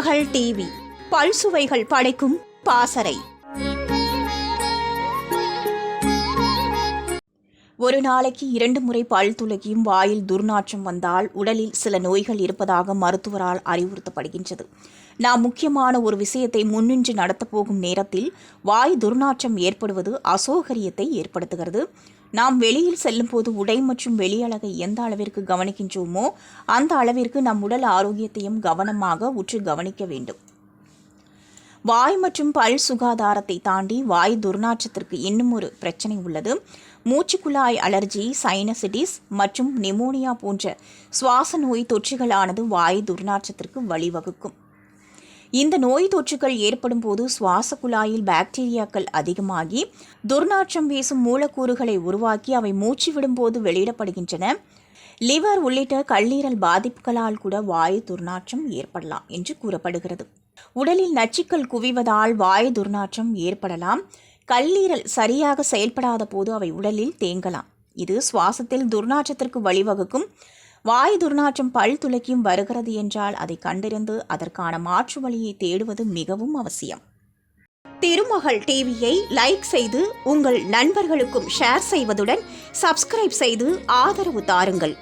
மகள் டிவி. பல்சுவைகள் படைக்கும் பாசறை. ஒரு நாளைக்கு இரண்டு முறை பல் துலகியும் வாயில் துர்நாற்றம் வந்தால் உடலில் சில நோய்கள் இருப்பதாக மருத்துவரால் அறிவுறுத்தப்படுகின்றது. நாம் முக்கியமான ஒரு விஷயத்தை முன்னின்று நடத்தப்போகும் நேரத்தில் வாய் துர்நாற்றம் ஏற்படுவது அசௌகரியத்தை ஏற்படுத்துகிறது. நாம் வெளியில் செல்லும்போது உடை மற்றும் வெளியழகை எந்த அளவிற்கு கவனிக்கின்றோமோ அந்த அளவிற்கு நம் உடல் ஆரோக்கியத்தையும் கவனமாக உற்று கவனிக்க வேண்டும். வாய் மற்றும் பல் சுகாதாரத்தை தாண்டி வாய் துர்நாற்றத்திற்கு இன்னும் ஒரு பிரச்சனை உள்ளது. மூச்சுக்குழாய் அலர்ஜி சைனசிட்டிஸ் மற்றும் நிமோனியா போன்ற சுவாச நோய் தொற்றுகளானது வாய் துர்நாற்றத்திற்கு வழிவகுக்கும். இந்த நோய் தொற்றுகள் ஏற்படும் போது சுவாச குழாயில் பாக்டீரியாக்கள் அதிகமாகி துர்நாற்றம் வீசும் மூலக்கூறுகளை உருவாக்கி அவை மூச்சு விடும்போது வெளியிடப்படுகின்றன. லிவர் உள்ளிட்ட கல்லீரல் பாதிப்புகளால் கூட வாயு துர்நாற்றம் ஏற்படலாம் என்று கூறப்படுகிறது. உடலில் நச்சுக்கள் குவிவதால் வாயு துர்நாற்றம் ஏற்படலாம். கல்லீரல் சரியாக செயல்படாத போது அவை உடலில் தேங்கலாம். இது சுவாசத்தில் துர்நாற்றத்திற்கு வழிவகுக்கும். வாய் துர்நாற்றம் பல் துளைக்கும் வருகிறது என்றால் அதை கண்டறிந்து அதற்கான மாற்று வழியை தேடுவது மிகவும் அவசியம். திருமகள் டிவியை லைக் செய்து உங்கள் நண்பர்களுக்கும் ஷேர் செய்வதுடன் சப்ஸ்கிரைப் செய்து ஆதரவு தாருங்கள்.